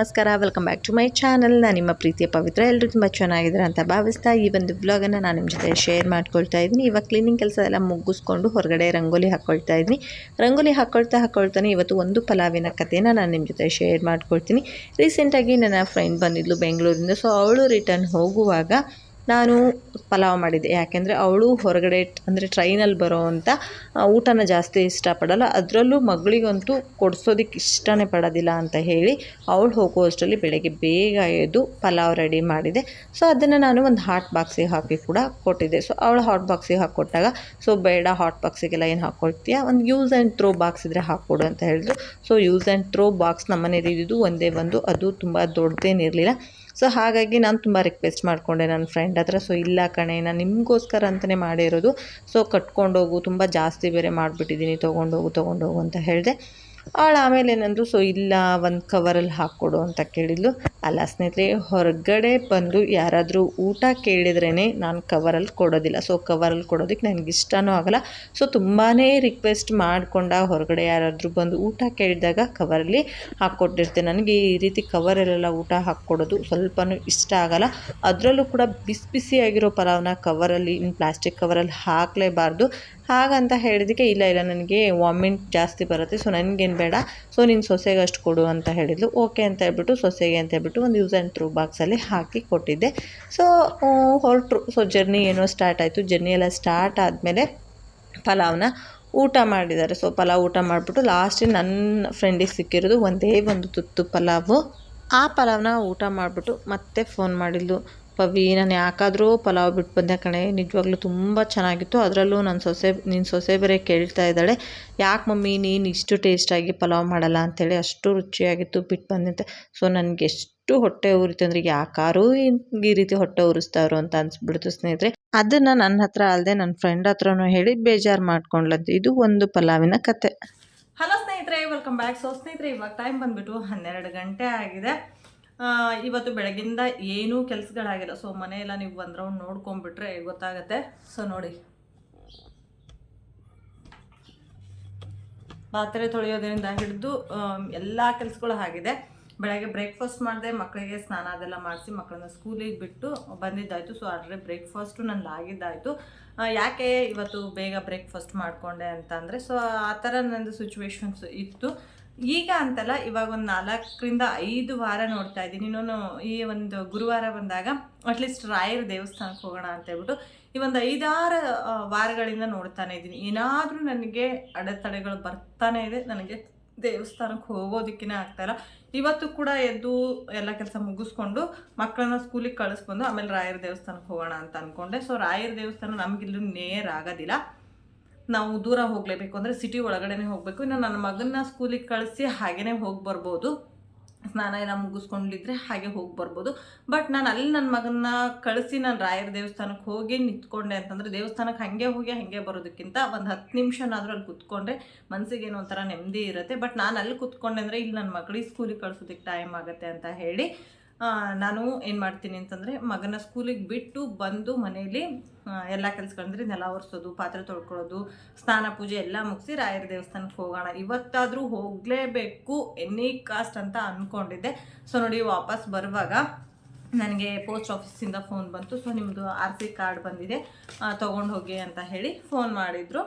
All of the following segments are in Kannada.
ನಮಸ್ಕಾರ welcome back to my channel ನಾನು ನಿಮ್ಮ ಪ್ರೀತಿಯ ಪವಿತ್ರ ಎಲ್ಲರೂ ತುಂಬ ಚೆನ್ನಾಗಿದ್ದಾರೆ ಅಂತ ಭಾವಿಸ್ತಾ ಈ ಒಂದು ಬ್ಲಾಗನ್ನು ನಾನು ನಿಮ್ಮ ಜೊತೆ ಶೇರ್ ಮಾಡ್ಕೊಳ್ತಾ ಇದ್ದೀನಿ. ಇವಾಗ ಕ್ಲೀನಿಂಗ್ ಕೆಲಸ ಎಲ್ಲ ಮುಗಿಸ್ಕೊಂಡು ಹೊರಗಡೆ ರಂಗೋಲಿ ಹಾಕ್ಕೊಳ್ತಾ ಇದ್ದೀನಿ. ರಂಗೋಲಿ ಹಾಕ್ಕೊಳ್ತಾ ಹಾಕ್ಕೊಳ್ತಾನೆ ಇವತ್ತು ಒಂದು ಪಲಾವಿನ ಕಥೆನ ನಾನು ನಿಮ್ಮ ಜೊತೆ ಶೇರ್ ಮಾಡ್ಕೊಳ್ತೀನಿ. ರೀಸೆಂಟಾಗಿ ನನ್ನ ಫ್ರೆಂಡ್ ಬಂದಿದ್ಲು ಬೆಂಗಳೂರಿಂದ ಸೊ ಅವಳು ರಿಟರ್ನ್ ಹೋಗುವಾಗ ನಾನು ಪಲಾವ್ ಮಾಡಿದ್ದೆ. ಯಾಕೆಂದರೆ ಅವಳು ಹೊರಗಡೆ ಅಂದರೆ ಟ್ರೈನಲ್ಲಿ ಅಂತ ಊಟನ ಜಾಸ್ತಿ ಇಷ್ಟಪಡಲ್ಲ. ಅದರಲ್ಲೂ ಮಗಳಿಗಂತೂ ಕೊಡಿಸೋದಕ್ಕೆ ಇಷ್ಟನೇ ಪಡೋದಿಲ್ಲ ಅಂತ ಹೇಳಿ ಅವಳು ಹೋಗುವಷ್ಟರಲ್ಲಿ ಬೆಳಗ್ಗೆ ಬೇಗ ಎದ್ದು ಪಲಾವ್ ರೆಡಿ ಮಾಡಿದೆ. ಸೊ ಅದನ್ನು ನಾನು ಒಂದು ಹಾಟ್ ಬಾಕ್ಸಿಗೆ ಹಾಕಿ ಕೂಡ ಕೊಟ್ಟಿದ್ದೆ. ಸೊ ಅವಳು ಹಾಟ್ ಬಾಕ್ಸಿಗೆ ಹಾಕ್ಕೊಟ್ಟಾಗ ಸೊ ಬೇಡ ಹಾಟ್ ಬಾಕ್ಸಿಗೆಲ್ಲ ಏನು ಹಾಕ್ಕೊಳ್ತೀಯಾ ಒಂದು ಯೂಸ್ ಆ್ಯಂಡ್ ಥ್ರೋ ಬಾಕ್ಸ್ ಇದ್ದರೆ ಹಾಕ್ಕೊಡು ಅಂತ ಹೇಳಿದ್ರು. So use and throw box ನಮ್ಮನೇಲಿ ಇದ್ದಿದ್ದು ಒಂದೇ ಒಂದು. ಅದು ತುಂಬ ದೊಡ್ಡದೇನಿರಲಿಲ್ಲ. ಸೊ ಹಾಗಾಗಿ ನಾನು ತುಂಬ ರಿಕ್ವೆಸ್ಟ್ ಮಾಡಿಕೊಂಡೆ ನನ್ನ ಫ್ರೆಂಡ್ ಹತ್ರ. ಸೊ ಇಲ್ಲ ಕಣೆ, ನಾನು ನಿಮಗೋಸ್ಕರ ಅಂತಲೇ ಮಾಡಿರೋದು. ಸೊ ಕಟ್ಕೊಂಡೋಗು, ತುಂಬ ಜಾಸ್ತಿ ಬೇರೆ ಮಾಡಿಬಿಟ್ಟಿದ್ದೀನಿ ತೊಗೊಂಡೋಗು ತೊಗೊಂಡೋಗು ಅಂತ ಹೇಳಿದೆ. ಅವಳು ಆಮೇಲೆ ಏನಂದರು, ಸೊ, ಇಲ್ಲ, ಒಂದು ಕವರಲ್ಲಿ ಹಾಕ್ಕೊಡು ಅಂತ ಕೇಳಿದ್ಲು. ಅಲ್ಲ, ಸ್ನೇಹಿತರೆ, ಹೊರಗಡೆ ಬಂದು ಯಾರಾದರೂ ಊಟ ಕೇಳಿದ್ರೇ ನಾನು ಕವರಲ್ಲಿ ಕೊಡೋದಿಲ್ಲ. ಸೊ, ಕವರಲ್ಲಿ ಕೊಡೋದಕ್ಕೆ ನನಗೆ ಇಷ್ಟನೂ ಆಗಲ್ಲ. ಸೊ ತುಂಬಾ ರಿಕ್ವೆಸ್ಟ್ ಮಾಡಿಕೊಂಡ ಹೊರಗಡೆ ಯಾರಾದರೂ ಬಂದು ಊಟ ಕೇಳಿದಾಗ ಕವರಲ್ಲಿ ಹಾಕ್ಕೊಟ್ಟಿರ್ತೀನಿ ನನಗೆ ಈ ರೀತಿ ಕವರಲ್ಲೆಲ್ಲ ಊಟ ಹಾಕ್ಕೊಡೋದು ಸ್ವಲ್ಪನೂ ಇಷ್ಟ ಆಗಲ್ಲ. ಅದರಲ್ಲೂ ಕೂಡ ಬಿಸಿ ಬಿಸಿಯಾಗಿರೋ ಪಲಾವ್ನ ಕವರಲ್ಲಿ ಇನ್ನು ಪ್ಲಾಸ್ಟಿಕ್ ಕವರಲ್ಲಿ ಹಾಕಲೇಬಾರ್ದು. ಹಾಗಂತ ಹೇಳಿದಕ್ಕೆ ಇಲ್ಲ ಇಲ್ಲ, ನನಗೆ ವಾಮಿಂಟ್ ಜಾಸ್ತಿ ಬರುತ್ತೆ ಸೊ ನನಗೇನು ಬೇಡ ಸೊ ನಿನ್ನ ಸೊಸೆಗೆ ಅಷ್ಟು ಕೊಡು ಅಂತ ಹೇಳಿದ್ಲು. ಓಕೆ ಅಂತ ಹೇಳ್ಬಿಟ್ಟು, ಸೊಸೆಗೆ ಅಂತ ಹೇಳ್ಬಿಟ್ಟು ಒಂದು ಯೂಸ್ ಆ್ಯಂಡ್ ಥ್ರೂ ಬಾಕ್ಸಲ್ಲಿ ಹಾಕಿ ಕೊಟ್ಟಿದ್ದೆ. ಸೊ ಹೊರಟ್ರು ಸೊ ಜರ್ನಿ ಏನೋ ಸ್ಟಾರ್ಟ್ ಆಯಿತು. ಜರ್ನಿ ಎಲ್ಲ ಸ್ಟಾರ್ಟ್ ಆದಮೇಲೆ ಪಲಾವ್ನ ಊಟ ಮಾಡಿದ್ದಾರೆ. ಸೊ ಪಲಾವ್ ಊಟ ಮಾಡಿಬಿಟ್ಟು ಲಾಸ್ಟಿಗೆ ನನ್ನ ಫ್ರೆಂಡಿಗೆ ಸಿಕ್ಕಿರೋದು ಒಂದೇ ಒಂದು ತುತ್ತು ಪಲಾವು. ಆ ಪಲಾವ್ನ ಊಟ ಮಾಡಿಬಿಟ್ಟು ಮತ್ತೆ ಫೋನ್ ಮಾಡಿದ್ಲು. ಪವಿ ನಾನು ಯಾಕಾದರೂ ಪಲಾವ್ ಬಿಟ್ಟು ಬಂದೆ ಕಣೆ. ನಿಜವಾಗ್ಲೂ ತುಂಬ ಚೆನ್ನಾಗಿತ್ತು. ಅದರಲ್ಲೂ ನನ್ನ ಸೊಸೆ ನಿನ್ನ ಸೊಸೆ ಬೇರೆ ಕೇಳ್ತಾ ಇದ್ದಾಳೆ. ಯಾಕೆ ಮಮ್ಮಿ ನೀನು ಇಷ್ಟು ಟೇಸ್ಟಾಗಿ ಪಲಾವ್ ಮಾಡಲ್ಲ ಅಂಥೇಳಿ ಅಷ್ಟು ರುಚಿಯಾಗಿತ್ತು ಬಿಟ್ಟು ಬಂದಂತೆ ಸೊ ನನಗೆ ಎಷ್ಟು ಹೊಟ್ಟೆ ಉರಿತು ಅಂದರೆ ಯಾಕಾರೂ ಈ ರೀತಿ ಹೊಟ್ಟೆ ಉರಿಸ್ತಾರೋ ಅಂತ ಅನಿಸ್ಬಿಡ್ತು ಸ್ನೇಹಿತರೆ. ಅದನ್ನು ನನ್ನ ಹತ್ರ ಅಲ್ಲದೆ ನನ್ನ ಫ್ರೆಂಡ್ ಹತ್ರನೂ ಹೇಳಿ ಬೇಜಾರು ಮಾಡ್ಕೊಂಡ್ಲಂತೆ ಇದು ಒಂದು ಪಲಾವಿನ ಕತೆ. ಹಲೋ ಸ್ನೇಹಿತರೆ ವೆಲ್ಕಮ್ ಬ್ಯಾಕ್ ಸೊ ಸ್ನೇಹಿತರೆ, ಇವಾಗ ಟೈಮ್ ಬಂದ್ಬಿಟ್ಟು ಹನ್ನೆರಡು ಗಂಟೆ ಆಗಿದೆ. ಇವತ್ತು ಬೆಳಗಿಂದ ಏನೂ ಕೆಲಸಗಳಾಗಿಲ್ಲ. ಸೊ ಮನೆಯೆಲ್ಲ ನೀವು ಒಂದು ರೌಂಡ್ ನೋಡ್ಕೊಂಡ್ಬಿಟ್ರೆ ಗೊತ್ತಾಗತ್ತೆ. ಸೊ ನೋಡಿ. ಪಾತ್ರೆ ತೊಳೆಯೋದ್ರಿಂದ ಹಿಡಿದು ಎಲ್ಲ ಕೆಲಸಗಳು ಆಗಿದೆ. ಬೆಳಗ್ಗೆ ಬ್ರೇಕ್ಫಾಸ್ಟ್ ಮಾಡಿದೆ ಮಕ್ಕಳಿಗೆ ಸ್ನಾನ ಅದೆಲ್ಲ ಮಾಡಿಸಿ ಮಕ್ಕಳನ್ನ ಸ್ಕೂಲಿಗೆ ಬಿಟ್ಟು ಬಂದಿದ್ದಾಯಿತು. ಸೊ ಆದರೆ ಬ್ರೇಕ್ಫಾಸ್ಟು ನನ್ನ ಆಗಿದ್ದಾಯಿತು. ಯಾಕೆ ಇವತ್ತು ಬೇಗ ಬ್ರೇಕ್ಫಾಸ್ಟ್ ಮಾಡಿಕೊಂಡೆ ಅಂತ ಅಂದರೆ ಸೊ ಆ ಥರ ನಂದು ಸಿಚುವೇಶನ್ಸ್ ಇತ್ತು. ಈಗ ಅಂತಲ್ಲ, ಇವಾಗ ಒಂದು ನಾಲ್ಕರಿಂದ ಐದು ವಾರ ನೋಡ್ತಾ ಇದ್ದೀನಿ. ಇನ್ನೊಂದು ಈ ಒಂದು ಗುರುವಾರ ಬಂದಾಗ ಅಟ್ಲೀಸ್ಟ್ ರಾಯರ ದೇವಸ್ಥಾನಕ್ಕೆ ಹೋಗೋಣ ಅಂತ ಹೇಳ್ಬಿಟ್ಟು ಈ ಒಂದು ಐದಾರು ವಾರಗಳಿಂದ ನೋಡ್ತಾನೆ ಇದ್ದೀನಿ. ಏನಾದರೂ ನನಗೆ ಅಡೆತಡೆಗಳು ಬರ್ತಾನೆ ಇದೆ. ನನಗೆ ದೇವಸ್ಥಾನಕ್ಕೆ ಹೋಗೋದಕ್ಕಿನೇ ಆಗ್ತಾಯಿಲ್ಲ ಇವತ್ತು ಕೂಡ ಎದ್ದು ಎಲ್ಲ ಕೆಲಸ ಮುಗಿಸ್ಕೊಂಡು ಮಕ್ಕಳನ್ನ ಸ್ಕೂಲಿಗೆ ಕಳಿಸ್ಕೊಂಡು ಆಮೇಲೆ ರಾಯರ ದೇವಸ್ಥಾನಕ್ಕೆ ಹೋಗೋಣ ಅಂತ ಅಂದ್ಕೊಂಡೆ ಸೊ ರಾಯರ ದೇವಸ್ಥಾನ ನಮಗಿಲ್ಲೂ ನೇರ ಆಗೋದಿಲ್ಲ. ನಾವು ದೂರ ಹೋಗಲೇಬೇಕು ಅಂದರೆ ಸಿಟಿ ಒಳಗಡೆನೇ ಹೋಗಬೇಕು. ಇನ್ನು ನನ್ನ ಮಗನ್ನ ಸ್ಕೂಲಿಗೆ ಕಳಿಸಿ ಹಾಗೇ ಹೋಗಿ ಬರ್ಬೋದು. ಸ್ನಾನ ಎಲ್ಲ ಮುಗಿಸ್ಕೊಂಡಿದ್ರೆ ಹಾಗೆ ಹೋಗಿ ಬರ್ಬೋದು. ಬಟ್ ನಾನು ಅಲ್ಲಿ ನನ್ನ ಮಗನ್ನ ಕಳಿಸಿ ನಾನು ರಾಯರ ದೇವಸ್ಥಾನಕ್ಕೆ ಹೋಗಿ ನಿಂತ್ಕೊಂಡೆ ಅಂತಂದರೆ ದೇವಸ್ಥಾನಕ್ಕೆ ಹಾಗೆ ಹೋಗಿ ಹಾಗೆ ಬರೋದಕ್ಕಿಂತ ಒಂದು ಹತ್ತು ನಿಮಿಷನಾದರೂ ಅಲ್ಲಿ ಕುತ್ಕೊಂಡ್ರೆ ಮನಸ್ಸಿಗೆ ಏನೋ ಒಂಥರ ನೆಮ್ಮದಿ ಇರುತ್ತೆ. ಬಟ್ ನಾನು ಅಲ್ಲಿ ಕುತ್ಕೊಂಡೆ ಅಂದರೆ ಇಲ್ಲಿ ನನ್ನ ಮಗಳಿಗೆ ಸ್ಕೂಲಿಗೆ ಕಳಿಸೋದಕ್ಕೆ ಟೈಮ್ ಆಗುತ್ತೆ ಅಂತ ಹೇಳಿ ನಾನು ಏನು ಮಾಡ್ತೀನಿ ಅಂತಂದರೆ ಮಗನ ಸ್ಕೂಲಿಗೆ ಬಿಟ್ಟು ಬಂದು ಮನೆಯಲ್ಲಿ ಎಲ್ಲ ಕೆಲಸಗಳಂದ್ರೆ ನೆಲ ಒರೆಸೋದು, ಪಾತ್ರೆ ತೊಳ್ಕೊಳ್ಳೋದು, ಸ್ನಾನ ಪೂಜೆ ಎಲ್ಲ ಮುಗಿಸಿ ರಾಯರ ದೇವಸ್ಥಾನಕ್ಕೆ ಹೋಗೋಣ. ಇವತ್ತಾದರೂ ಹೋಗಲೇಬೇಕು, ಎನಿ ಕಾಸ್ಟ್ ಅಂತ ಅಂದ್ಕೊಂಡಿದ್ದೆ ಸೊ ನೋಡಿ ವಾಪಸ್ ಬರುವಾಗ ನನಗೆ ಪೋಸ್ಟ್ ಆಫೀಸಿಂದ ಫೋನ್ ಬಂತು. ಸೊ ನಿಮ್ಮದು ಆರ್ ಸಿ ಕಾರ್ಡ್ ಬಂದಿದೆ. ತೊಗೊಂಡು ಹೋಗಿ ಅಂತ ಹೇಳಿ ಫೋನ್ ಮಾಡಿದರು.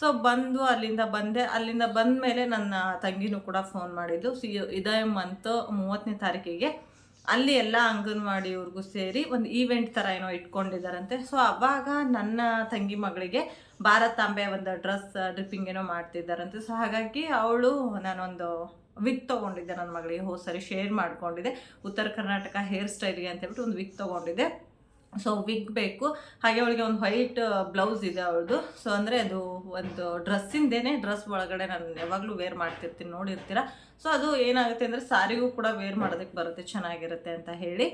ಸೊ ಬಂದು ಅಲ್ಲಿಂದ ಬಂದೆ. ಅಲ್ಲಿಂದ ಬಂದ ಮೇಲೆ ನನ್ನ ತಂಗಿನೂ ಕೂಡ ಫೋನ್ ಮಾಡಿದ್ದು ಸಿ ಇದೇ ಮಂತ್ ಮೂವತ್ತನೇ ತಾರೀಕಿಗೆ. ಅಲ್ಲಿ ಎಲ್ಲ ಅಂಗನವಾಡಿಯವ್ರಿಗೂ ಸೇರಿ ಒಂದು ಈವೆಂಟ್ ಥರ ಏನೋ ಇಟ್ಕೊಂಡಿದ್ದಾರಂತೆ ಸೊ ಅವಾಗ ನನ್ನ ತಂಗಿ ಮಗಳಿಗೆ ಭಾರತಾಂಬೆ ಒಂದು ಡ್ರೆಸ್ ಡ್ರಿಪ್ಪಿಂಗ್ ಏನೋ ಮಾಡ್ತಿದ್ದಾರಂತೆ ಸೊ ಹಾಗಾಗಿ ಅವಳು ನಾನೊಂದು ವಿಕ್ ತೊಗೊಂಡಿದ್ದೆ. ನನ್ನ ಮಗಳಿಗೆ ಹೋದ ಸರಿ ಶೇರ್ ಮಾಡ್ಕೊಂಡಿದ್ದೆ. ಉತ್ತರ ಕರ್ನಾಟಕ ಹೇರ್ ಸ್ಟೈಲ್ಗೆ ಅಂತ ಹೇಳ್ಬಿಟ್ಟು ಒಂದು ವಿಕ್ ತೊಗೊಂಡಿದ್ದೆ. ಸೊ ವಿಗ್ ಬೇಕು. ಹಾಗೆ ಅವಳಿಗೆ ಒಂದು ವೈಟ್ ಬ್ಲೌಸ್ ಇದೆ ಅವಳದು. ಸೊ ಅಂದರೆ ಅದು ಒಂದು ಡ್ರೆಸ್ಸಿಂದೇನೆ ಡ್ರೆಸ್ ಒಳಗಡೆ ನಾನು ಯಾವಾಗಲೂ ವೇರ್ ಮಾಡ್ತಿರ್ತೀನಿ. ನೋಡಿರ್ತೀರ? ಸೊ ಅದು ಏನಾಗುತ್ತೆ ಅಂದರೆ, ಸಾರಿಗೂ ಕೂಡ ವೇರ್ ಮಾಡೋದಕ್ಕೆ ಬರುತ್ತೆ, ಚೆನ್ನಾಗಿರುತ್ತೆ ಅಂತ ಹೇಳಿ.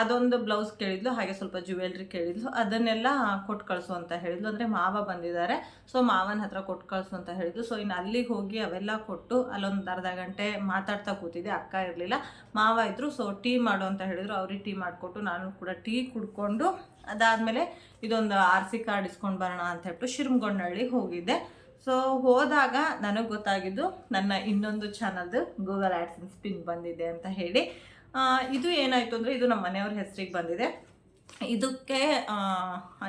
ಅದೊಂದು ಬ್ಲೌಸ್ ಕೇಳಿದ್ಲು, ಹಾಗೆ ಸ್ವಲ್ಪ ಜ್ಯುವೆಲ್ರಿ ಕೇಳಿದ್ಲು. ಅದನ್ನೆಲ್ಲ ಕೊಟ್ಟು ಕಳಿಸು ಅಂತ ಹೇಳಿದ್ಲು. ಅಂದರೆ ಮಾವ ಬಂದಿದ್ದಾರೆ ಸೊ ಮಾವನ ಹತ್ರ ಕೊಟ್ಟು ಕಳಿಸು ಅಂತ ಹೇಳಿದ್ಲು. ಸೊ ಇನ್ನು ಅಲ್ಲಿಗೆ ಹೋಗಿ ಅವೆಲ್ಲ ಕೊಟ್ಟು ಅಲ್ಲೊಂದು ಅರ್ಧ ಗಂಟೆ ಮಾತಾಡ್ತಾ ಕೂತಿದ್ದೆ, ಅಕ್ಕ ಇರಲಿಲ್ಲ. ಮಾವ ಇದ್ದರು ಸೊ ಟೀ ಮಾಡು ಅಂತ ಹೇಳಿದ್ರು. ಅವ್ರಿಗೆ ಟೀ ಮಾಡಿಕೊಟ್ಟು ನಾನು ಕೂಡ ಟೀ ಕುಡ್ಕೊಂಡು, ಅದಾದಮೇಲೆ ಇದೊಂದು ಆರ್ ಸಿ ಕಾರ್ಡ್ ಇಸ್ಕೊಂಡು ಬರೋಣ ಅಂತ ಹೇಳ್ಬಿಟ್ಟು ಶಿರ್ಮಗೊಂಡಳ್ಳಿ ಹೋಗಿದ್ದೆ. ಸೊ ಹೋದಾಗ ನನಗೆ ಗೊತ್ತಾಗಿದ್ದು, ನನ್ನ ಇನ್ನೊಂದು ಚಾನಲ್ದು ಗೂಗಲ್ ಆ್ಯಡ್ಸ್ ಸ್ಪಿನ್ ಬಂದಿದೆ ಅಂತ ಹೇಳಿ. ಇದು ಏನಾಯಿತು ಅಂದರೆ ಇದು ನಮ್ಮ ಮನೆಯವ್ರ ಹೆಸರಿಗೆ ಬಂದಿದೆ. ಇದಕ್ಕೆ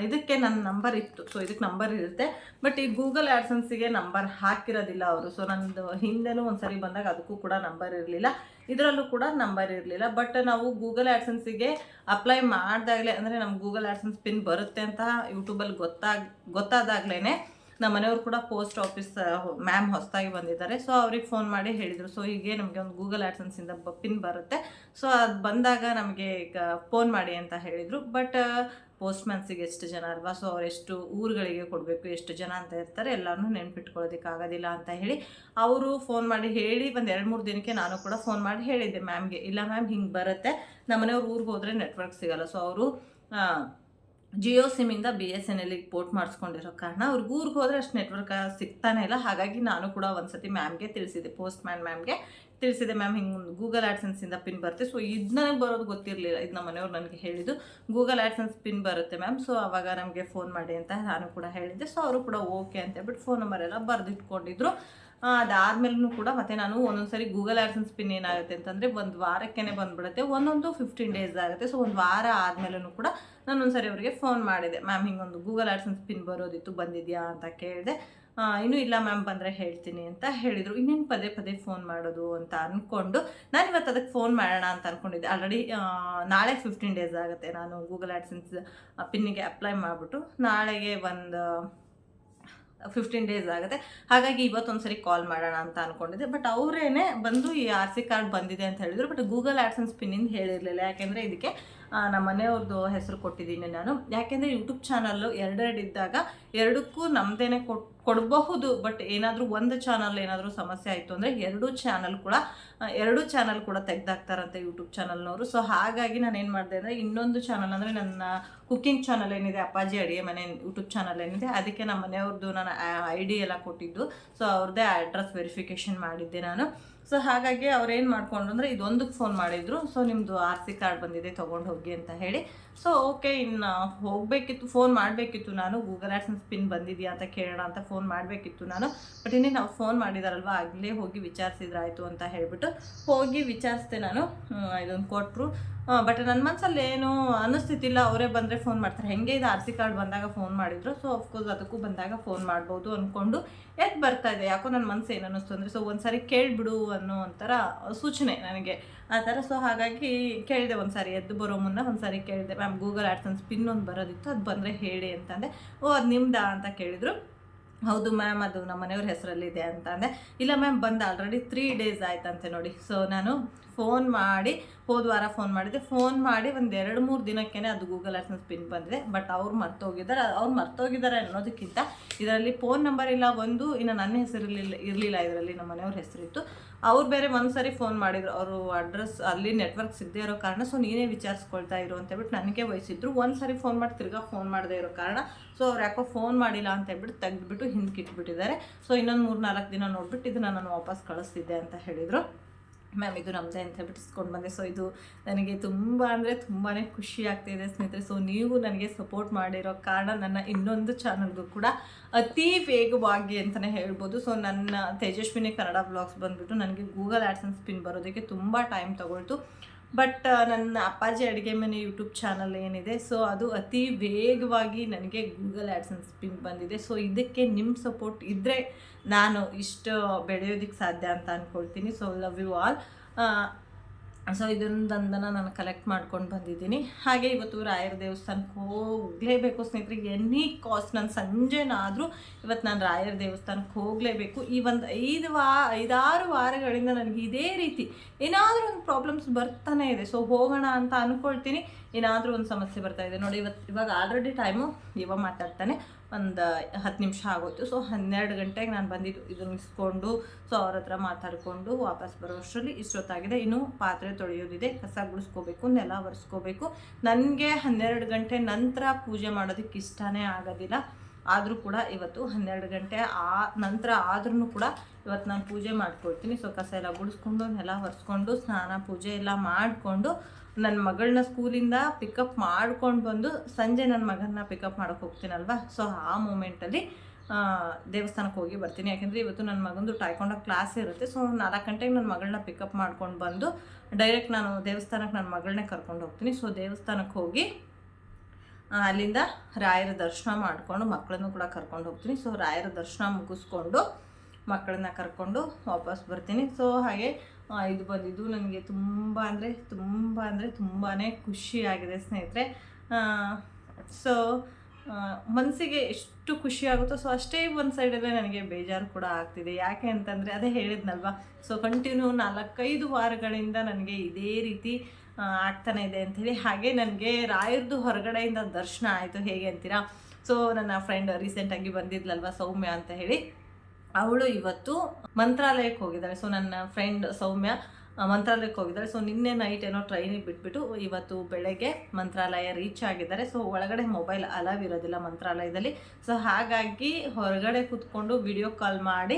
ಇದಕ್ಕೆ ನನ್ನ ನಂಬರ್ ಇತ್ತು. ಸೊ ಇದಕ್ಕೆ ನಂಬರ್ ಇರುತ್ತೆ. ಬಟ್ ಈ ಗೂಗಲ್ ಆ್ಯಡ್ಸನ್ಸಿಗೆ ನಂಬರ್ ಹಾಕಿರೋದಿಲ್ಲ ಅವರು. ಸೊ ನಂದು ಹಿಂದೆನೂ ಒಂದ್ಸರಿ ಬಂದಾಗ ಅದಕ್ಕೂ ಕೂಡ ನಂಬರ್ ಇರಲಿಲ್ಲ. ಇದರಲ್ಲೂ ಕೂಡ ನಂಬರ್ ಇರಲಿಲ್ಲ. ಬಟ್ ನಾವು ಗೂಗಲ್ ಆ್ಯಡ್ಸನ್ಸಿಗೆ ಅಪ್ಲೈ ಮಾಡಿದಾಗಲೇ, ಅಂದರೆ ನಮ್ಮ ಗೂಗಲ್ ಆ್ಯಡ್ಸನ್ಸ್ ಪಿನ್ ಬರುತ್ತೆ ಅಂತ ಯೂಟ್ಯೂಬಲ್ಲಿ ಗೊತ್ತಾಗ ಗೊತ್ತಾದಾಗಲೇ ನಮ್ಮ ಮನೆಯವರು ಕೂಡ ಪೋಸ್ಟ್ ಆಫೀಸ್ ಮ್ಯಾಮ್ ಹೊಸದಾಗಿ ಬಂದಿದ್ದಾರೆ. ಸೊ ಅವ್ರಿಗೆ ಫೋನ್ ಮಾಡಿ ಹೇಳಿದರು. ಸೊ ಹೀಗೆ ನಮಗೆ ಒಂದು ಗೂಗಲ್ ಆ್ಯಡ್ಸನ್ಸಿಂದ ಪಿನ್ ಬರುತ್ತೆ. ಸೊ ಅದು ಬಂದಾಗ ನಮಗೆ ಈಗ ಫೋನ್ ಮಾಡಿ ಅಂತ ಹೇಳಿದರು. ಬಟ್ ಪೋಸ್ಟ್ಮ್ಯಾನ್ಸಿಗೆ ಎಷ್ಟು ಜನ ಅಲ್ವಾ? ಸೊ ಅವ್ರು ಎಷ್ಟು ಊರುಗಳಿಗೆ ಕೊಡಬೇಕು, ಎಷ್ಟು ಜನ ಅಂತ ಇರ್ತಾರೆ. ಎಲ್ಲರನ್ನೂ ನೆನ್ಪಿಟ್ಕೊಳ್ಳೋದಕ್ಕಾಗೋದಿಲ್ಲ ಅಂತ ಹೇಳಿ ಅವರು ಫೋನ್ ಮಾಡಿ ಹೇಳಿ ಒಂದು ಎರಡು ಮೂರು ದಿನಕ್ಕೆ ನಾನು ಕೂಡ ಫೋನ್ ಮಾಡಿ ಹೇಳಿದ್ದೆ ಮ್ಯಾಮ್ಗೆ. ಇಲ್ಲ ಮ್ಯಾಮ್, ಹಿಂಗೆ ಬರುತ್ತೆ. ನಮ್ಮ ಮನೆಯವ್ರು ಊರಿಗೆ ಹೋದರೆ ನೆಟ್ವರ್ಕ್ ಸಿಗಲ್ಲ. ಸೊ ಅವರು ಜಿಯೋ ಸಿಮ್ಮಿಂದ ಬಿ ಎಸ್ ಎನ್ ಎಲ್ಲಿಗೆ ಪೋರ್ಟ್ ಮಾಡಿಸ್ಕೊಂಡಿರೋ ಕಾರಣ ಅವ್ರಿಗೆ ಊರಿಗೆ ಹೋದರೆ ಅಷ್ಟು ನೆಟ್ವರ್ಕ್ ಸಿಗ್ತಾನೆ ಇಲ್ಲ. ಹಾಗಾಗಿ ನಾನು ಕೂಡ ಒಂದ್ಸತಿ ಮ್ಯಾಮ್ಗೆ ತಿಳಿಸಿದೆ ಪೋಸ್ಟ್ ಮ್ಯಾನ್ ಮ್ಯಾಮ್ಗೆ ತಿಳಿಸಿದೆ ಮ್ಯಾಮ್ ಹಿಂಗೆ ಗೂಗಲ್ ಆ್ಯಡ್ಸನ್ಸಿಂದ ಪಿನ್ ಬರುತ್ತೆ. ಸೊ ಇದು ನನಗೆ ಬರೋದು ಗೊತ್ತಿರಲಿಲ್ಲ. ಇದು ನಮ್ಮ ಮನೆಯವ್ರು ನನಗೆ ಹೇಳಿದ್ದು. ಗೂಗಲ್ ಆಡ್ಸೆನ್ಸ್ ಪಿನ್ ಬರುತ್ತೆ ಮ್ಯಾಮ್ ಸೊ ಅವಾಗ ನಮಗೆ ಫೋನ್ ಮಾಡಿ ಅಂತ ನಾನು ಕೂಡ ಹೇಳಿದ್ದೆ. ಸೊ ಅವರು ಕೂಡ ಓಕೆ ಅಂತ ಹೇಳ್ಬಿಟ್ಟು ಫೋನ್ ನಂಬರ್ ಎಲ್ಲ ಬರೆದಿಟ್ಕೊಂಡಿದ್ರು. ಅದಾದ್ಮೇಲೂ ಕೂಡ ಮತ್ತೆ ನಾನು ಒಂದೊಂದು ಸರಿ ಗೂಗಲ್ ಆ್ಯಡ್ಸನ್ಸ್ ಪಿನ್ ಏನಾಗುತ್ತೆ ಅಂತಂದರೆ ಒಂದು ವಾರಕ್ಕೇ ಬಂದ್ಬಿಡುತ್ತೆ, ಒಂದೊಂದು ಫಿಫ್ಟೀನ್ ಡೇಸ್ ಆಗುತ್ತೆ. ಸೊ ಒಂದು ವಾರ ಆದಮೇಲೂ ಕೂಡ ನಾನು ಒಂದ್ಸರಿ ಅವರಿಗೆ ಫೋನ್ ಮಾಡಿದೆ. ಮ್ಯಾಮ್ ಹಿಂಗೊಂದು ಗೂಗಲ್ ಆ್ಯಡ್ಸನ್ಸ್ ಪಿನ್ ಬರೋದಿತ್ತು, ಬಂದಿದ್ಯಾ? ಅಂತ ಕೇಳಿದೆ. ಇನ್ನೂ ಇಲ್ಲ ಮ್ಯಾಮ್ ಬಂದರೆ ಹೇಳ್ತೀನಿ ಅಂತ ಹೇಳಿದರು. ಇನ್ನೇನು ಪದೇ ಪದೇ ಫೋನ್ ಮಾಡೋದು ಅಂತ ಅಂದ್ಕೊಂಡು ನಾನು ಇವತ್ತು ಅದಕ್ಕೆ ಫೋನ್ ಮಾಡೋಣ ಅಂತ ಅಂದ್ಕೊಂಡಿದ್ದೆ ಆಲ್ರೆಡಿ ನಾಳೆ ಫಿಫ್ಟೀನ್ ಡೇಸ್ ಆಗುತ್ತೆ. ನಾನು ಗೂಗಲ್ ಆ್ಯಡ್ಸನ್ಸ್ ಪಿನ್ನಿಗೆ ಅಪ್ಲೈ ಮಾಡಿಬಿಟ್ಟು ನಾಳೆಗೆ ಒಂದು ಫಿಫ್ಟೀನ್ ಡೇಸ್ ಆಗುತ್ತೆ. ಹಾಗಾಗಿ ಇವತ್ತೊಂದು ಸರಿ ಕಾಲ್ ಮಾಡೋಣ ಅಂತ ಅಂದ್ಕೊಂಡಿದ್ದೆ ಬಟ್ ಅವರೇನೆ ಬಂದು ಈ ಆರ್ ಸಿ ಕಾರ್ಡ್ ಬಂದಿದೆ ಅಂತ ಹೇಳಿದ್ರು. ಬಟ್ ಗೂಗಲ್ ಆ್ಯಡ್ಸನ್ಸ್ ಸ್ಪಿನ್ನಿಂದ ಹೇಳಿರಲಿಲ್ಲ. ಯಾಕೆಂದರೆ ಇದಕ್ಕೆ ನಮ್ಮ ಮನೆಯವ್ರದ್ದು ಹೆಸರು ಕೊಟ್ಟಿದ್ದೀನಿ ನಾನು. ಯಾಕೆಂದರೆ ಯೂಟ್ಯೂಬ್ ಚಾನಲ್ಲು ಎರಡೆರಡು ಇದ್ದಾಗ ಎರಡಕ್ಕೂ ನಮ್ಮದೇನೆ ಕೊಟ್ಟು ಕೊಡಬಹುದು ಬಟ್ ಏನಾದರೂ ಒಂದು ಚಾನಲ್ ಏನಾದರೂ ಸಮಸ್ಯೆ ಆಯಿತು ಅಂದರೆ ಎರಡೂ ಚಾನಲ್ ಕೂಡ ಎರಡು ಚಾನಲ್ ಕೂಡ ತೆಗ್ದಾಕ್ತಾರಂತೆ ಯೂಟ್ಯೂಬ್ ಚಾನಲ್ನವರು ಸೊ ಹಾಗಾಗಿ ನಾನು ಏನು ಮಾಡಿದೆ ಅಂದರೆ ಇನ್ನೊಂದು ಚಾನಲ್ ಅಂದರೆ ನನ್ನ ಕುಕ್ಕಿಂಗ್ ಚಾನಲ್ ಏನಿದೆ, ಅಪ್ಪಾಜಿ ಅಡಿಗೆ ಮನೆ ಯೂಟ್ಯೂಬ್ ಚಾನಲ್ ಏನಿದೆ, ಅದಕ್ಕೆ ನಮ್ಮ ಮನೆಯವ್ರದ್ದು ನಾನು ಐ ಡಿ ಎಲ್ಲ ಕೊಟ್ಟಿದ್ದು. ಸೊ ಅವ್ರದ್ದೇ ಅಡ್ರೆಸ್ ವೆರಿಫಿಕೇಷನ್ ಮಾಡಿದ್ದೆ ನಾನು. ಸೊ ಹಾಗಾಗಿ ಅವ್ರೇನು ಮಾಡ್ಕೊಂಡ್ರು ಅಂದರೆ ಇದೊಂದಕ್ಕೆ ಫೋನ್ ಮಾಡಿದ್ರು. ಸೊ ನಿಮ್ಮದು ಆರ್ ಸಿ ಕಾರ್ಡ್ ಬಂದಿದೆ, ತೊಗೊಂಡು ಹೋಗಿ ಅಂತ ಹೇಳಿ. ಸೊ ಓಕೆ ಇನ್ನು ಹೋಗಬೇಕಿತ್ತು ಫೋನ್ ಮಾಡಬೇಕಿತ್ತು ನಾನು. ಗೂಗಲ್ ಆ್ಯಡ್ಸನ್ಸ್ ಪಿನ್ ಬಂದಿದೆಯಾ ಅಂತ ಕೇಳೋಣ ಅಂತ ಫೋನ್ ಮಾಡಬೇಕಿತ್ತು ನಾನು. ಬಟ್ ಇನ್ನೇ ನಾವು ಫೋನ್ ಮಾಡಿದಾರಲ್ವ, ಆಗಲೇ ಹೋಗಿ ವಿಚಾರಿಸಿದ್ರಾಯಿತು ಅಂತ ಹೇಳಿಬಿಟ್ಟು ಹೋಗಿ ವಿಚಾರಿಸಿದೆ ನಾನು. ಇದೊಂದು ಕೊಟ್ಟರು ಬಟ್ ನನ್ನ ಮನಸ್ಸಲ್ಲಿ ಏನು ಅನಿಸ್ತಿತ್ತಿಲ್ಲ ಅವರೇ ಬಂದರೆ ಫೋನ್ ಮಾಡ್ತಾರೆ. ಹೆಂಗೆ ಇದು ಆರ್ ಸಿ ಕಾರ್ಡ್ ಬಂದಾಗ ಫೋನ್ ಮಾಡಿದ್ರು. ಸೊ ಅಫ್ಕೋರ್ಸ್ ಅದಕ್ಕೂ ಬಂದಾಗ ಫೋನ್ ಮಾಡ್ಬೋದು ಅಂದ್ಕೊಂಡು ಎದ್ದು ಬರ್ತಾ ಇದೆ. ಯಾಕೋ ನನ್ನ ಮನಸ್ಸು ಏನು ಅನ್ನಿಸ್ತು ಅಂದರೆ ಸೊ ಒಂದ್ಸರಿ ಕೇಳಿಬಿಡು ಅನ್ನೋ ಒಂಥರ ಸೂಚನೆ ನನಗೆ. ಆ ಥರ ಸೊ ಹಾಗಾಗಿ ಕೇಳಿದೆ ಒಂದು ಸಾರಿ ಎದ್ದು ಬರೋ ಮುನ್ನ ಒಂದು ಸಾರಿ ಕೇಳಿದೆ. ಮ್ಯಾಮ್ ಗೂಗಲ್ ಆ್ಯಡ್ಸನ್ಸ್ ಪಿನ್ ಒಂದು ಬರೋದಿತ್ತು. ಅದು ಬಂದರೆ ಹೇಳಿ ಅಂತಂದೆ ಓ, ಅದು ನಿಮ್ದಾ ಅಂತ ಕೇಳಿದರು. ಹೌದು ಮ್ಯಾಮ್, ಅದು ನಮ್ಮ ಮನೆಯವ್ರ ಹೆಸರಲ್ಲಿದೆ ಅಂತ ಅಂದೆ. ಇಲ್ಲ ಮ್ಯಾಮ್, ಬಂದು ಆಲ್ರೆಡಿ ತ್ರೀ ಡೇಸ್ ಆಯ್ತಂತೆ ನೋಡಿ. ಸೊ ನಾನು ಫೋನ್ ಮಾಡಿ, ಹೋದ ವಾರ ಫೋನ್ ಮಾಡಿದೆ ಫೋನ್ ಮಾಡಿ ಒಂದು ಎರಡು ಮೂರು ದಿನಕ್ಕೇ ಅದು ಗೂಗಲ್ ಅರ್ಸನ್ಸ್ ಪಿನ್ ಬಂದಿದೆ. ಬಟ್ ಅವ್ರು ಮರ್ತೋಗಿದ್ದಾರೆ. ಅವ್ರು ಮರ್ತೋಗಿದ್ದಾರೆ ಅನ್ನೋದಕ್ಕಿಂತ ಇದರಲ್ಲಿ ಫೋನ್ ನಂಬರ್ ಇಲ್ಲ, ಒಂದು, ಇನ್ನು ನನ್ನ ಹೆಸರು ಇರಲಿಲ್ಲ ಇರಲಿಲ್ಲ ಇದರಲ್ಲಿ, ನಮ್ಮ ಮನೆಯವ್ರ ಹೆಸರಿತ್ತು. ಅವ್ರು ಬೇರೆ ಒಂದು ಸಾರಿ ಫೋನ್ ಮಾಡಿದ್ರು. ಅವರು ಅಡ್ರೆಸ್ ಅಲ್ಲಿ ನೆಟ್ವರ್ಕ್ ಸಿಗದೇ ಇರೋ ಕಾರಣ ಸೊ ನೀನೇ ವಿಚಾರಿಸ್ಕೊಳ್ತಾ ಇರು ಅಂತ ಹೇಳ್ಬಿಟ್ಟು ನನಗೆ ವಹಿಸಿದ್ರು ಒಂದು ಸಾರಿ ಫೋನ್ ಮಾಡಿ ತಿರ್ಗಾ ಫೋನ್ ಮಾಡದೇ ಇರೋ ಕಾರಣ ಸೊ ಅವ್ರು ಯಾಕೋ ಫೋನ್ ಮಾಡಿಲ್ಲ ಅಂತ ಹೇಳ್ಬಿಟ್ಟು ತೆಗೆದ್ಬಿಟ್ಟು ಹಿಂದಕ್ಕೆ ಇಟ್ಬಿಟ್ಟಿದ್ದಾರೆ ಸೊ ಇನ್ನೊಂದು ಮೂರು ನಾಲ್ಕು ದಿನ ನೋಡ್ಬಿಟ್ಟು ಇದನ್ನು ನಾನು ವಾಪಸ್ ಕಳಿಸ್ತಿದ್ದೆ ಅಂತ ಹೇಳಿದರು. ಮ್ಯಾಮ್ ಇದು ನಮ್ಮದೇ ಅಂತ ಹೇಳ್ಬಿಟ್ಟು ಬಂದೆ. ಸೊ ಇದು ನನಗೆ ತುಂಬ ಅಂದರೆ ತುಂಬಾ ಖುಷಿ ಆಗ್ತಿದೆ ಸ್ನೇಹಿತರೆ. ಸೊ ನೀವು ನನಗೆ ಸಪೋರ್ಟ್ ಮಾಡಿರೋ ಕಾರಣ ನನ್ನ ಇನ್ನೊಂದು ಚಾನಲ್ಗೂ ಕೂಡ ಅತಿ ವೇಗವಾಗಿ ಅಂತಲೇ ಹೇಳ್ಬೋದು. ಸೊ ನನ್ನ ತೇಜಸ್ವಿನಿ ಕನ್ನಡ ಬ್ಲಾಗ್ಸ್ ಬಂದುಬಿಟ್ಟು ನನಗೆ ಗೂಗಲ್ ಆ್ಯಡ್ಸನ್ಸ್ ಪಿನ್ ಬರೋದಕ್ಕೆ ತುಂಬ ಟೈಮ್ ತಗೊಳ್ತು. ಬಟ್ ನನ್ನ ಅಪ್ಪಾಜಿ ಅಡುಗೆ ಮನೆ ಯೂಟ್ಯೂಬ್ ಚಾನಲ್ ಏನಿದೆ, ಸೊ ಅದು ಅತಿ ವೇಗವಾಗಿ ನನಗೆ ಗೂಗಲ್ ಆ್ಯಡ್ಸನ್ಸ್ ಪಿನ್ ಬಂದಿದೆ. ಸೊ ಇದಕ್ಕೆ ನಿಮ್ಮ ಸಪೋರ್ಟ್ ಇದ್ದರೆ ನಾನು ಇಷ್ಟು ಬೆಳೆಯೋದಕ್ಕೆ ಸಾಧ್ಯ ಅಂತ ಅಂದ್ಕೊಳ್ತೀನಿ so love you all so ದಂದನ ನಾನು ಕಲೆಕ್ಟ್ ಮಾಡ್ಕೊಂಡು ಬಂದಿದ್ದೀನಿ. ಹಾಗೆ ಇವತ್ತು ರಾಯರ ದೇವಸ್ಥಾನಕ್ಕೆ ಹೋಗಲೇಬೇಕು ಸ್ನೇಹಿತರೆ. ಎನಿ ಕಾಸ್ಟ್ ನಾನು ಸಂಜೆನಾದರೂ ಇವತ್ತು ನಾನು ರಾಯರ ದೇವಸ್ಥಾನಕ್ಕೆ ಹೋಗಲೇಬೇಕು. ಈ ಒಂದು ಐದು ವಾ, ಐದಾರು ವಾರಗಳಿಂದ ನನಗೆ ಇದೇ ರೀತಿ ಏನಾದರೂ ಒಂದು ಪ್ರಾಬ್ಲಮ್ಸ್ ಬರ್ತಾನೆ ಇದೆ. ಸೊ ಹೋಗೋಣ ಅಂತ ಅಂದ್ಕೊಳ್ತೀನಿ ಏನಾದರೂ ಒಂದು ಸಮಸ್ಯೆ ಬರ್ತಾ ಇದೆ. ನೋಡಿ, ಇವತ್ತು, ಇವಾಗ ಆಲ್ರೆಡಿ ಟೈಮು ಇವಾಗ ಮಾತಾಡ್ತಾನೆ. ಒಂದು ಹತ್ತು ನಿಮಿಷ ಆಗೋಯ್ತು. ಸೊ ಹನ್ನೆರಡು ಗಂಟೆಗೆ ನಾನು ಬಂದಿದ್ದು ಇದು ಇಸ್ಕೊಂಡು ಸೊ ಅವ್ರ ಹತ್ರ ಮಾತಾಡಿಕೊಂಡು ವಾಪಸ್ ಬರೋ ಅಷ್ಟರಲ್ಲಿ ಇಷ್ಟೊತ್ತಾಗಿದೆ. ಇನ್ನು ಪಾತ್ರೆ ತೊಳೆಯೋದಿದೆ, ಕಸ ಗುಡಿಸ್ಕೋಬೇಕು, ನೆಲ ಒರೆಸ್ಕೋಬೇಕು. ನನಗೆ ಹನ್ನೆರಡು ಗಂಟೆ ನಂತರ ಪೂಜೆ ಮಾಡೋದಕ್ಕೆ ಇಷ್ಟನೇ ಆಗೋದಿಲ್ಲ. ಆದರೂ ಕೂಡ ಇವತ್ತು ಹನ್ನೆರಡು ಗಂಟೆ ಆ ನಂತರ ಆದ್ರೂ ಕೂಡ ಇವತ್ತು ನಾನು ಪೂಜೆ ಮಾಡ್ಕೊಳ್ತೀನಿ. ಸೊ ಕಸ ಎಲ್ಲ ಗುಡಿಸ್ಕೊಂಡು, ನೆಲ ಒರೆಸ್ಕೊಂಡು, ಸ್ನಾನ ಪೂಜೆ ಎಲ್ಲ ಮಾಡಿಕೊಂಡು ನನ್ನ ಮಗಳನ್ನ ಸ್ಕೂಲಿಂದ ಪಿಕಪ್ ಮಾಡ್ಕೊಂಡು ಬಂದು ಸಂಜೆ ನನ್ನ ಮಗನ್ನ ಪಿಕಪ್ ಮಾಡೋಕೆ ಹೋಗ್ತೀನಲ್ವ? ಸೊ ಆ ಮೂಮೆಂಟಲ್ಲಿ ದೇವಸ್ಥಾನಕ್ಕೆ ಹೋಗಿ ಬರ್ತೀನಿ. ಯಾಕೆಂದರೆ ಇವತ್ತು ನನ್ನ ಮಗಂದು ಟೈಕೊಂಡ ಕ್ಲಾಸ್ ಇರುತ್ತೆ. ಸೊ ನಾಲ್ಕು ಗಂಟೆಗೆ ನನ್ನ ಮಗಳನ್ನ ಪಿಕಪ್ ಮಾಡ್ಕೊಂಡು ಬಂದು ಡೈರೆಕ್ಟ್ ನಾನು ದೇವಸ್ಥಾನಕ್ಕೆ ನನ್ನ ಮಗಳನ್ನೇ ಕರ್ಕೊಂಡು ಹೋಗ್ತೀನಿ. ಸೊ ದೇವಸ್ಥಾನಕ್ಕೆ ಹೋಗಿ ಅಲ್ಲಿಂದ ರಾಯರ ದರ್ಶನ ಮಾಡಿಕೊಂಡು ಮಕ್ಕಳನ್ನು ಕೂಡ ಕರ್ಕೊಂಡು ಹೋಗ್ತೀನಿ. ಸೊ ರಾಯರ ದರ್ಶನ ಮುಗಿಸ್ಕೊಂಡು ಮಕ್ಕಳನ್ನ ಕರ್ಕೊಂಡು ವಾಪಸ್ ಬರ್ತೀನಿ. ಸೊ ಹಾಗೆ ಇದು ಬಂದಿದ್ದು ನನಗೆ ತುಂಬ ಅಂದರೆ ತುಂಬ ಅಂದರೆ ತುಂಬಾ ಖುಷಿಯಾಗಿದೆ ಸ್ನೇಹಿತರೆ. ಸೊ ಮನಸ್ಸಿಗೆ ಎಷ್ಟು ಖುಷಿ ಆಗುತ್ತೋ ಸೊ ಅಷ್ಟೇ ಒಂದು ಸೈಡಲ್ಲೇ ನನಗೆ ಬೇಜಾರು ಕೂಡ ಆಗ್ತಿದೆ. ಯಾಕೆ ಅಂತಂದರೆ ಅದೇ ಹೇಳಿದ್ನಲ್ವಾ? ಸೊ ಕಂಟಿನ್ಯೂ ನಾಲ್ಕೈದು ವಾರಗಳಿಂದ ನನಗೆ ಇದೇ ರೀತಿ ಆಗ್ತಾನೆ ಇದೆ ಅಂಥೇಳಿ ಹಾಗೆ ನನಗೆ ರಾಯರ್ದು ಹೊರಗಡೆಯಿಂದ ದರ್ಶನ ಆಯಿತು. ಹೇಗೆ ಅಂತೀರಾ? ಸೊ ನನ್ನ ಫ್ರೆಂಡ್ ರೀಸೆಂಟಾಗಿ ಬಂದಿದ್ಲಲ್ವ, ಸೌಮ್ಯ ಅಂತ ಹೇಳಿ. ಅವಳು ಇವತ್ತು ಮಂತ್ರಾಲಯಕ್ಕೆ ಹೋಗಿದ್ದಾಳೆ. ಸೊ ನನ್ನ ಫ್ರೆಂಡ್ ಸೌಮ್ಯ ಮಂತ್ರಾಲಯಕ್ಕೆ ಹೋಗಿದ್ದಾರೆ ಸೊ ನಿನ್ನೆ ನೈಟ್ ಏನೋ ಟ್ರೈನಿಗೆ ಬಿಟ್ಬಿಟ್ಟು ಇವತ್ತು ಬೆಳಗ್ಗೆ ಮಂತ್ರಾಲಯ ರೀಚ್ ಆಗಿದ್ದಾರೆ. ಸೊ ಒಳಗಡೆ ಮೊಬೈಲ್ ಅಲವ್ ಇರೋದಿಲ್ಲ ಮಂತ್ರಾಲಯದಲ್ಲಿ. ಸೊ ಹಾಗಾಗಿ ಹೊರಗಡೆ ಕೂತ್ಕೊಂಡು ವಿಡಿಯೋ ಕಾಲ್ ಮಾಡಿ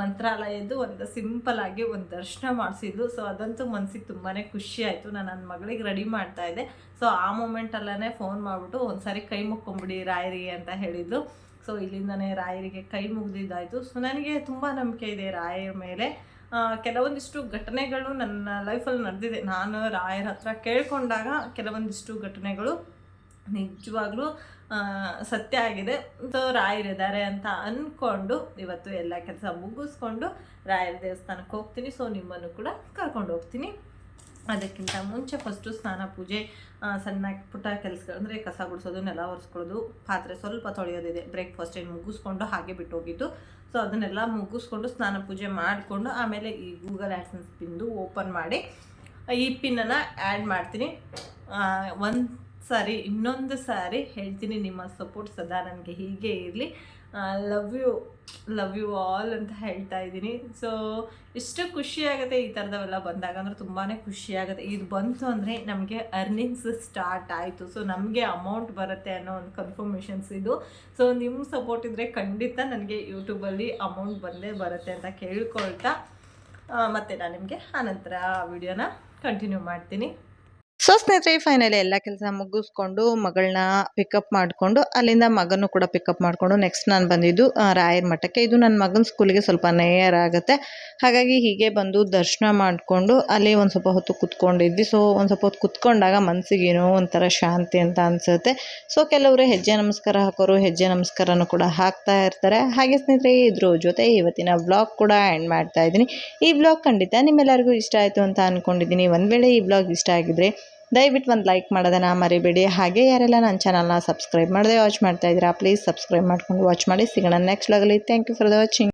ಮಂತ್ರಾಲಯದ್ದು ಒಂದು ಸಿಂಪಲ್ ಆಗಿ ಒಂದು ದರ್ಶನ ಮಾಡಿಸಿದ್ದು ಸೊ ಅದಂತೂ ಮನ್ಸಿಗೆ ತುಂಬಾ ಖುಷಿ ಆಯಿತು. ನಾನು ನನ್ನ ಮಗಳಿಗೆ ರೆಡಿ ಮಾಡ್ತಾ ಇದ್ದೆ. ಸೊ ಆ ಮೂಮೆಂಟಲ್ಲೇ ಫೋನ್ ಮಾಡಿಬಿಟ್ಟು ಒಂದು ಸಾರಿ ಕೈ ಮುಕ್ಕೊಂಬಿಡಿ ರಾಯರಿ ಅಂತ ಹೇಳಿದ್ದು. ಸೊ ಇಲ್ಲಿಂದನೇ ರಾಯರಿಗೆ ಕೈ ಮುಗಿದಿದ್ದಾಯಿತು. ಸೊ ನನಗೆ ತುಂಬ ನಂಬಿಕೆ ಇದೆ ರಾಯರ ಮೇಲೆ. ಕೆಲವೊಂದಿಷ್ಟು ಘಟನೆಗಳು ನನ್ನ ಲೈಫಲ್ಲಿ ನಡೆದಿದೆ. ನಾನು ರಾಯರ ಹತ್ರ ಕೇಳಿಕೊಂಡಾಗ ಕೆಲವೊಂದಿಷ್ಟು ಘಟನೆಗಳು ನಿಜವಾಗ್ಲೂ ಸತ್ಯ ಆಗಿದೆ. ಸೊ ರಾಯರಿದ್ದಾರೆ ಅಂತ ಅಂದ್ಕೊಂಡು ಇವತ್ತು ಎಲ್ಲ ಕೆಲಸ ಮುಗಿಸ್ಕೊಂಡು ರಾಯರ ದೇವಸ್ಥಾನಕ್ಕೆ ಹೋಗ್ತೀನಿ. ಸೊ ನಿಮ್ಮನ್ನು ಕೂಡ ಕರ್ಕೊಂಡು ಹೋಗ್ತೀನಿ. ಅದಕ್ಕಿಂತ ಮುಂಚೆ ಫಸ್ಟು ಸ್ನಾನ, ಪೂಜೆ ಸಣ್ಣ ಪುಟ್ಟ ಕೆಲಸಗಳು ಅಂದರೆ ಕಸ ಗುಡಿಸೋದು, ನೆಲ ಒರೆಸ್ಕೊಳ್ಳೋದು, ಪಾತ್ರೆ ಸ್ವಲ್ಪ ತೊಳೆಯೋದಿದೆ. ಬ್ರೇಕ್ಫಾಸ್ಟ್ ಏನು ಮುಗಿಸ್ಕೊಂಡು ಹಾಗೆ ಬಿಟ್ಟು ಸೊ ಅದನ್ನೆಲ್ಲ ಮುಗಿಸ್ಕೊಂಡು ಸ್ನಾನ, ಪೂಜೆ ಮಾಡಿಕೊಂಡು ಆಮೇಲೆ ಈ ಗೂಗಲ್ ಆ್ಯಡ್ಸನ್ಸ್ ಪಿಂದು ಓಪನ್ ಮಾಡಿ, ಈ ಪಿನ್ನನ್ನು ಆ್ಯಡ್ ಮಾಡ್ತೀನಿ. ಒಂದು ಸಾರಿ ಇನ್ನೊಂದು ಸಾರಿ ಹೇಳ್ತೀನಿ, ನಿಮ್ಮ ಸಪೋರ್ಟ್ ಸದಾ ನನಗೆ ಹೀಗೆ ಇರಲಿ. Love you love you all ಅಂತ ಹೇಳ್ತಾ ಇದ್ದೀನಿ. ಸೊ ಎಷ್ಟು ಖುಷಿ ಆಗುತ್ತೆ ಈ ಥರದವೆಲ್ಲ ಬಂದಾಗ? ಅಂದರೆ ತುಂಬಾ ಖುಷಿ ಆಗುತ್ತೆ. ಇದು ಬಂತು ಅಂದರೆ ನಮಗೆ ಅರ್ನಿಂಗ್ಸ್ ಸ್ಟಾರ್ಟ್ ಆಯಿತು. ಸೊ ನಮಗೆ ಅಮೌಂಟ್ ಬರುತ್ತೆ ಅನ್ನೋ ಒಂದು ಕನ್ಫರ್ಮೇಷನ್ಸ್ ಇದು. ಸೊ ನಿಮ್ಮ ಸಪೋರ್ಟ್ ಇದ್ದರೆ ಖಂಡಿತ ನನಗೆ ಯೂಟ್ಯೂಬಲ್ಲಿ ಅಮೌಂಟ್ ಬಂದೇ ಬರುತ್ತೆ ಅಂತ ಕೇಳ್ಕೊಳ್ತಾ ಮತ್ತೆ ನಾನು ನಿಮಗೆ ಆನಂತರ ವಿಡಿಯೋನ ಕಂಟಿನ್ಯೂ ಮಾಡ್ತೀನಿ. ಸೊ ಸ್ನೇಹಿತರೆ ಫೈನಲಿ ಎಲ್ಲ ಕೆಲಸ ಮುಗಿಸ್ಕೊಂಡು ಮಗಳನ್ನ ಪಿಕಪ್ ಮಾಡಿಕೊಂಡು ಅಲ್ಲಿಂದ ಮಗನೂ ಕೂಡ ಪಿಕಪ್ ಮಾಡಿಕೊಂಡು ನೆಕ್ಸ್ಟ್ ನಾನು ಬಂದಿದ್ದು ರಾಯರ ಮಠಕ್ಕೆ. ಇದು ನನ್ನ ಮಗನ ಸ್ಕೂಲಿಗೆ ಸ್ವಲ್ಪ ನೇಯರ್ ಆಗುತ್ತೆ. ಹಾಗಾಗಿ ಹೀಗೆ ಬಂದು ದರ್ಶನ ಮಾಡಿಕೊಂಡು ಅಲ್ಲಿ ಒಂದು ಸ್ವಲ್ಪ ಹೊತ್ತು ಕುತ್ಕೊಂಡಿದ್ವಿ. ಸೊ ಒಂದು ಸ್ವಲ್ಪ ಹೊತ್ತು ಕುತ್ಕೊಂಡಾಗ ಮನಸ್ಸಿಗೇನೋ ಒಂಥರ ಶಾಂತಿ ಅಂತ ಅನಿಸುತ್ತೆ. ಸೊ ಕೆಲವರು ಹೆಜ್ಜೆ ನಮಸ್ಕಾರ ಹಾಕೋರು, ಹೆಜ್ಜೆ ನಮಸ್ಕಾರನೂ ಕೂಡ ಹಾಕ್ತಾ ಇರ್ತಾರೆ. ಹಾಗೆ ಸ್ನೇಹಿತರೆ, ಇದ್ರ ಜೊತೆ ಇವತ್ತಿನ ಬ್ಲಾಗ್ ಕೂಡ ಎಂಡ್ ಮಾಡ್ತಾ ಇದ್ದೀನಿ. ಈ ಬ್ಲಾಗ್ ಖಂಡಿತ ನಿಮ್ಮೆಲ್ಲರಿಗೂ ಇಷ್ಟ ಆಯಿತು ಅಂತ ಅಂದ್ಕೊಂಡಿದ್ದೀನಿ ಒಂದು ವೇಳೆ ಈ ಬ್ಲಾಗ್ ಇಷ್ಟ ಆಗಿದ್ರೆ ದಯವಿಟ್ಟು ಒಂದು ಲೈಕ್ ಮಾಡೋದನ್ನು ಮರಿಬೇಡಿ. ಹಾಗೆ ಯಾರೆಲ್ಲ ನನ್ನ ಚಾನಲ್ನ ಸಬ್ಸ್ಕ್ರೈಬ್ ಮಾಡದೆ ವಾಚ್ ಮಾಡ್ತಾ ಇದ್ದೀರಾ ಪ್ಲೀಸ್ ಸಬ್ಸ್ಕ್ರೈಬ್ ಮಾಡ್ಕೊಂಡು ವಾಚ್ ಮಾಡಿ. ಸಿಗೋಣ next ಬ್ಲಾಗಲ್ಲಿ thank you for the watching